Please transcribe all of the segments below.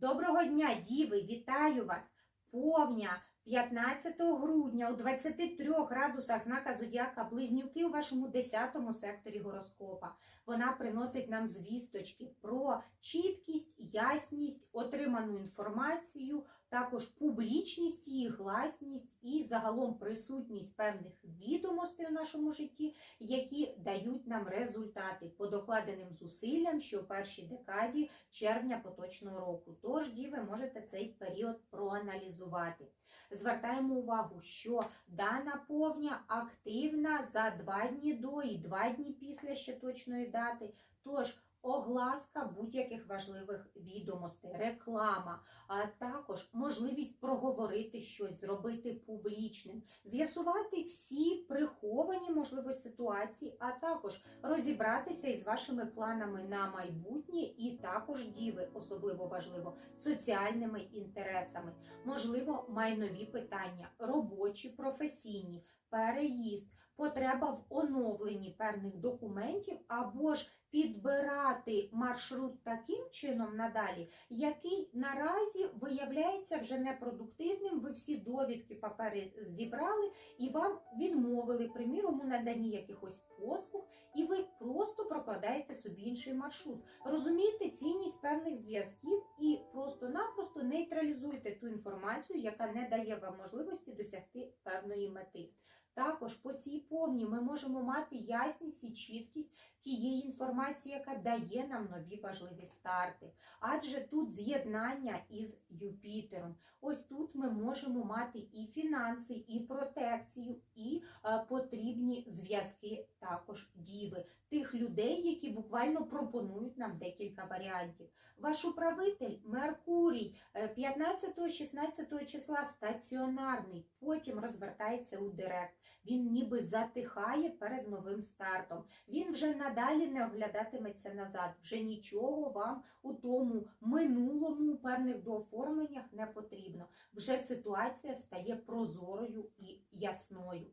Доброго дня, діви! Вітаю вас! Повня 15 грудня у 23 градусах знака Зодіака Близнюки у вашому 10 секторі гороскопа. Вона приносить нам звісточки про чіткість, ясність, отриману інформацію, також публічність її, гласність і загалом присутність певних відомостей у нашому житті, які дають нам результати по докладеним зусиллям, що в першій декаді червня поточного року. Тож, діви, можете цей період проаналізувати. Звертаємо увагу, що дана повня активна за два дні до і два дні після ще точної дати. Тож огласка будь-яких важливих відомостей, реклама, а також можливість проговорити щось, зробити публічним, з'ясувати всі приховані можливо ситуації, а також розібратися із вашими планами на майбутнє, і також діви, особливо важливо, соціальними інтересами, можливо, майнові питання, робочі, професійні, переїзд, потреба в оновленні певних документів або ж підбирати маршрут таким чином надалі, який наразі виявляється вже непродуктивним. Ви всі довідки папери зібрали і вам відмовили, приміром, у наданні якихось послуг, і ви просто прокладаєте собі інший маршрут. Розумієте цінність певних зв'язків і просто-напросто нейтралізуйте ту інформацію, яка не дає вам можливості досягти певної мети. Також по цій повні ми можемо мати ясність і чіткість тієї інформації, яка дає нам нові важливі старти. Адже тут з'єднання із Юпітером. Ось тут ми можемо мати і фінанси, і протекцію, і е, потрібні зв'язки також діви, тих людей, які буквально пропонують нам декілька варіантів. Ваш управитель Меркурій е, 15-16 числа стаціонарний, потім розвертається у директ. Він ніби затихає перед новим стартом. Він вже надалі не оглядатиметься назад, вже нічого вам у тому минулому певних дооформленнях не потрібно. Вже ситуація стає прозорою і ясною.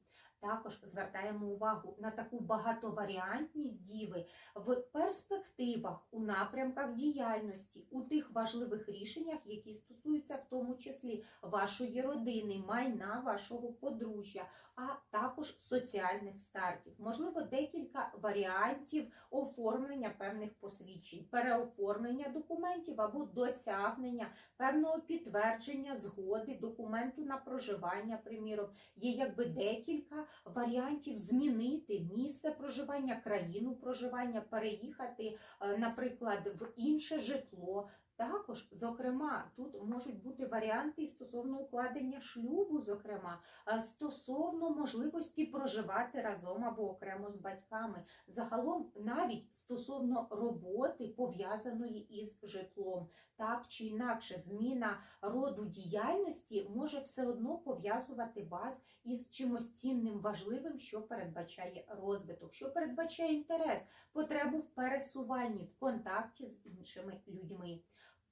Також звертаємо увагу на таку багатоваріантність діви в перспективах, у напрямках діяльності, у тих важливих рішеннях, які стосуються в тому числі вашої родини, майна вашого подружжя, а також соціальних стартів. Можливо, декілька варіантів оформлення певних посвідчень, переоформлення документів або досягнення певного підтвердження згоди документу на проживання, приміром, є якби декілька варіантів змінити місце проживання, країну проживання, переїхати, е, наприклад, в інше житло. Також, зокрема, тут можуть бути варіанти стосовно укладення шлюбу, зокрема, е, стосовно можливості проживати разом або окремо з батьками. Загалом, навіть стосовно роботи, пов'язаної із житлом, так чи інакше, зміна роду діяльності може все одно пов'язувати вас із чимось цінним, важливим, що передбачає розвиток, що передбачає інтерес, потребу в пересуванні, в контакті з іншими людьми.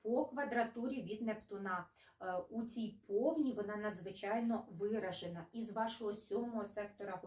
По квадратурі від Нептуна Е, у цій повні вона надзвичайно виражена. Із вашого сьомого сектора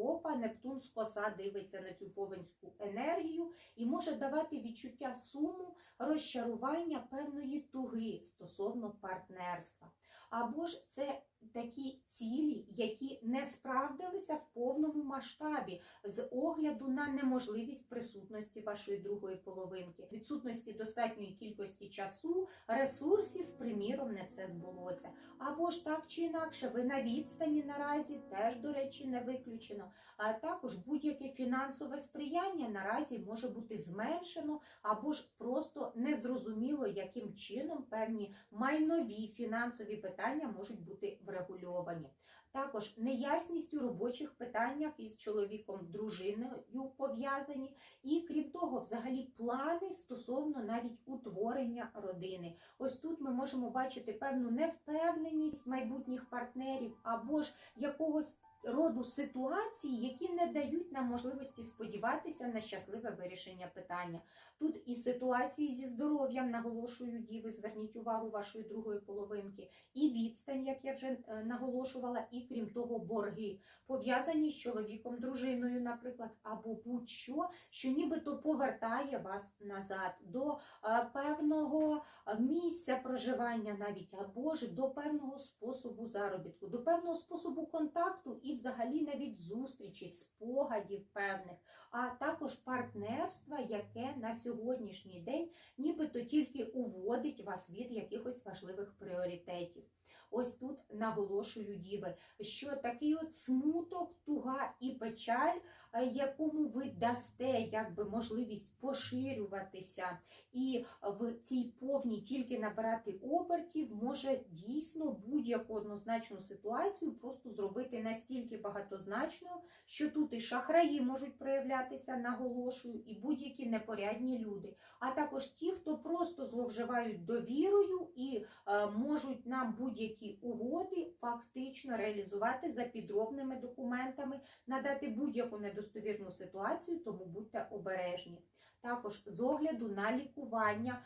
гороскопа Нептун з коса дивиться на цю повенську енергію і може давати відчуття суму, розчарування певної туги стосовно партнерства. Або ж це такі цілі, які не справдилися в повному масштабі з огляду на неможливість присутності вашої другої половинки, відсутності достатньої кількості часу, ресурсів, приміром, не все збулося. Або ж так чи інакше, ви на відстані наразі теж, до речі, не виключено. А також будь-яке фінансове сприяння наразі може бути зменшено, або ж просто незрозуміло, яким чином певні майнові фінансові питання можуть бути врегульовані. Також неясність у робочих питаннях із чоловіком, дружиною пов'язані, і крім того, взагалі плани стосовно навіть утворення родини. Ось тут ми можемо бачити певну невпевненість майбутніх партнерів або ж якогось роду ситуації, які не дають нам можливості сподіватися на щасливе вирішення питання. Тут і ситуації зі здоров'ям, наголошую діви, зверніть увагу вашої другої половинки, і відстань, як я вже е, наголошувала, і крім того, борги пов'язані з чоловіком, дружиною, наприклад, або будь-що, що нібито повертає вас назад до е, певного е, місця проживання, навіть або ж до певного способу заробітку, до певного способу контакту і, взагалі, навіть зустрічі, спогадів певних, а також партнерства, яке на сьогоднішній день нібито тільки уводить вас від якихось важливих пріоритетів. Ось тут наголошую діви, що такий от смуток, туга і печаль, е, якому ви дасте якби можливість поширюватися. І в цій повній тільки набирати обертів, може дійсно будь-яку однозначну ситуацію просто зробити настільки багатозначною, що тут і шахраї можуть проявлятися, наголошую, і будь-які непорядні люди, а також ті, хто просто зловживають довірою і е, можуть нам будь-які угоди фактично реалізувати за підробними документами, надати будь-яку недостовірну ситуацію, тому будьте обережні. Також з огляду на лікування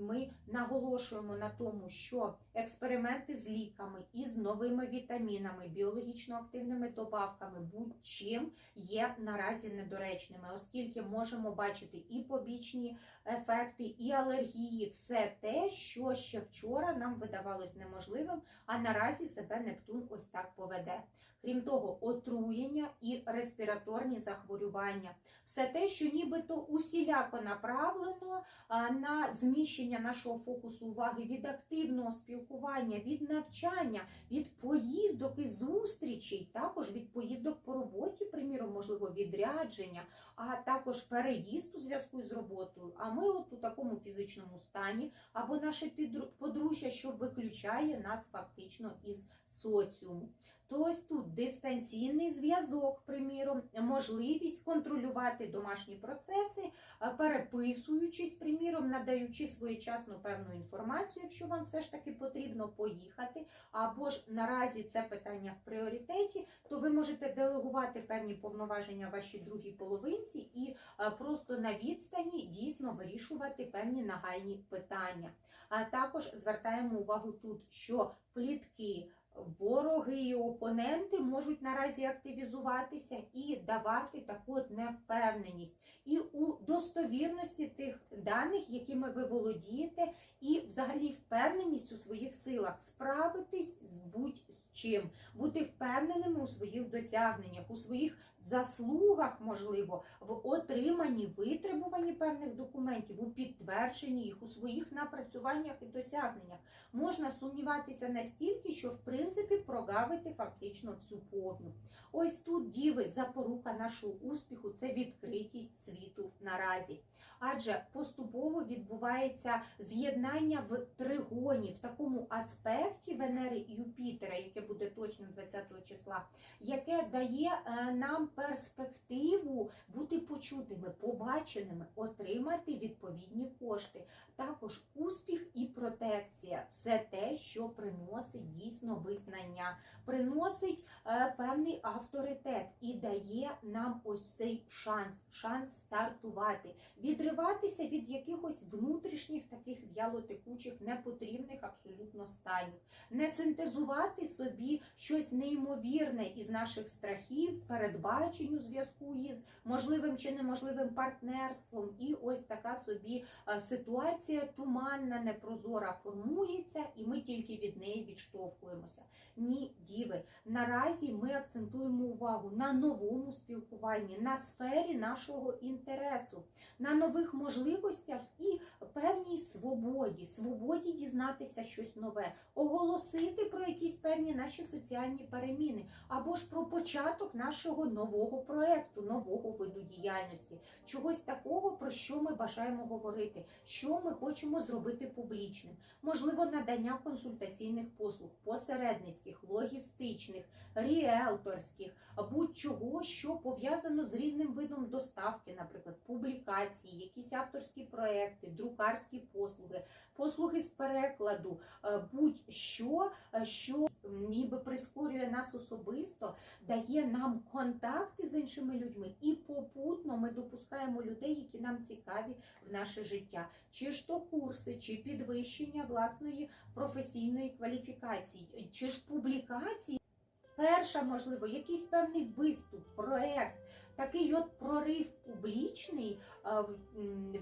ми наголошуємо на тому, що експерименти з ліками і з новими вітамінами, біологічно активними добавками, будь-чим є наразі недоречними, оскільки можемо бачити і побічні ефекти, і алергії, все те, що ще вчора нам видавалось неможливим, а наразі себе Нептун ось так поведе. Крім того, отруєння і респіраторні захворювання, все те, що нібито усіляко направлено на зміщення нашого фокусу уваги від активного спілкування, від навчання, від поїздок і зустрічей, також від поїздок по роботі, приміром, можливо, відрядження, а також переїзд у зв'язку з роботою. А ми от у такому фізичному стані, або наше подружжя, що виключає нас фактично із соціуму. То ось тут дистанційний зв'язок, приміром, можливість контролювати домашні процеси, е, переписуючись, приміром, надаючи своєчасно певну інформацію, якщо вам все ж таки потрібно поїхати, або ж наразі це питання в пріоритеті, то ви можете делегувати певні повноваження вашій другій половинці і е, просто на відстані дійсно вирішувати певні нагальні питання. А також звертаємо увагу тут, що плітки. Вороги і опоненти можуть наразі активізуватися і давати таку от невпевненість і у достовірності тих даних, якими ви володієте, і взагалі впевненість у своїх силах справитись з будь-чим, бути впевненими у своїх досягненнях, у своїх заслугах, можливо, в отриманні, витребуванні певних документів, у підтвердженні їх, у своїх напрацюваннях і досягненнях. Можна сумніватися настільки, що в принципі прогавити фактично всю повну. Ось тут діви, запорука нашого успіху це відкритість світу наразі. Адже поступово відбувається з'єднання в тригоні, в такому аспекті Венери і Юпітера, яке буде точним 20 числа, яке дає е, нам перспективу бути почутими, побаченими, отримати відповідні кошти. Також успіх і протекція все те, що приносить дійсно визнання, приносить е, певний авторитет і дає нам ось цей шанс, шанс стартувати, відриватися від якихось внутрішніх таких в'ялотекучих, непотрібних абсолютно станів, не синтезувати собі щось неймовірне із наших страхів, передбачень у зв'язку із можливим чи неможливим партнерством, і ось така собі е, ситуація туманна, непрозора формується, і ми тільки від неї відштовхуємося. Ні, діви, наразі ми акцентуємо увагу на новому спілкуванні, на сфері нашого інтересу, на нових можливостях і певній свободі, свободі дізнатися щось нове, оголосити про якісь певні наші соціальні переміни, або ж про початок нашого нового проекту, нового виду діяльності, чогось такого, про що ми бажаємо говорити, що ми хочемо зробити публічним. можливо, надання консультаційних послуг, посередницьких, логістичних, ріелторських, будь-чого, що пов'язано з різним видом доставки, наприклад, публікації, якісь авторські проекти, друкарські послуги, послуги з перекладу, е, будь-що, е, що ніби прискорює нас особисто, дає нам контакти з іншими людьми, і попутно ми допускаємо людей, які нам цікаві в наше життя, чи ж то курси, чи підвищення власної професійної кваліфікації, чи ж публікації. Перша, можливо, якийсь певний виступ, проект, такий от прорив публічний,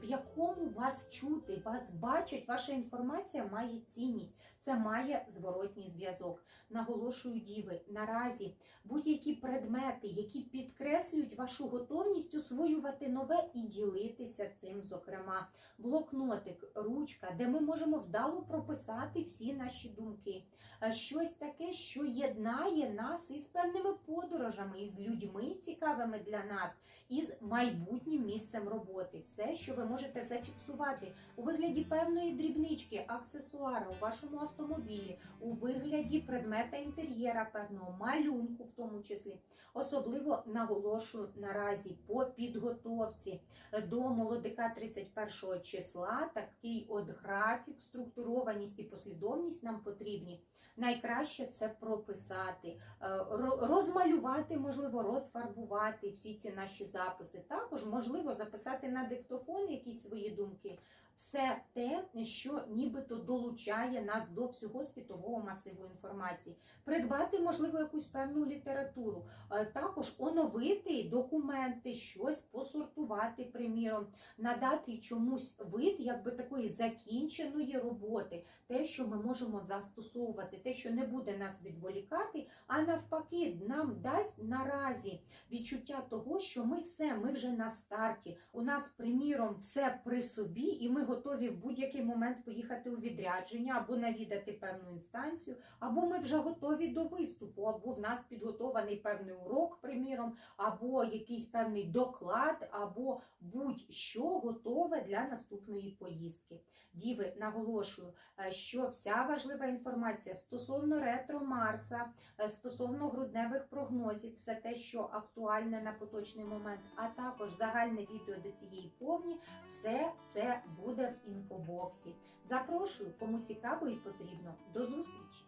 в якому вас чути, вас бачать, ваша інформація має цінність, це має зворотній зв'язок. Наголошую, діви, наразі будь-які предмети, які підкреслюють вашу готовність освоювати нове і ділитися цим, зокрема, блокнотик, ручка, де ми можемо вдало прописати всі наші думки. Е, Щось таке, що єднає нас із певними подорожами, із людьми цікавими для нас, із майбутнім місцем роботи. Все, що ви можете зафіксувати у вигляді певної дрібнички, аксесуара у вашому автомобілі, у вигляді предмета інтер'єра, певного малюнку, в тому числі. Особливо наголошую наразі по підготовці до молодика 31 числа. Такий от графік, структурованість і послідовність нам потрібні. Найкраще це прописати, е, розмалювати, можливо, розфарбувати всі ці наші записи. Також можливо записати на диктофон якісь свої думки. Все те, що нібито долучає нас до всього світового масиву інформації, придбати, можливо, якусь певну літературу, Е, також оновити документи, щось посортувати, приміром, надати чомусь вид якби такої закінченої роботи, те, що ми можемо застосовувати, те, що не буде нас відволікати, а навпаки, нам дасть наразі відчуття того, що ми все, ми вже на старті. У нас, приміром, все при собі, і ми готові в будь-який момент поїхати у відрядження або навідати певну інстанцію, або ми вже готові до виступу, або в нас підготований певний урок, приміром, або якийсь певний доклад, або будь-що готове для наступної поїздки. Діви, наголошую, е, що вся важлива інформація стосовно ретро Марса, е, стосовно грудневих прогнозів, все те, що актуальне на поточний момент, а також загальне відео до цієї повні, все це буде в інфобоксі. Запрошую, кому цікаво і потрібно. До зустрічі!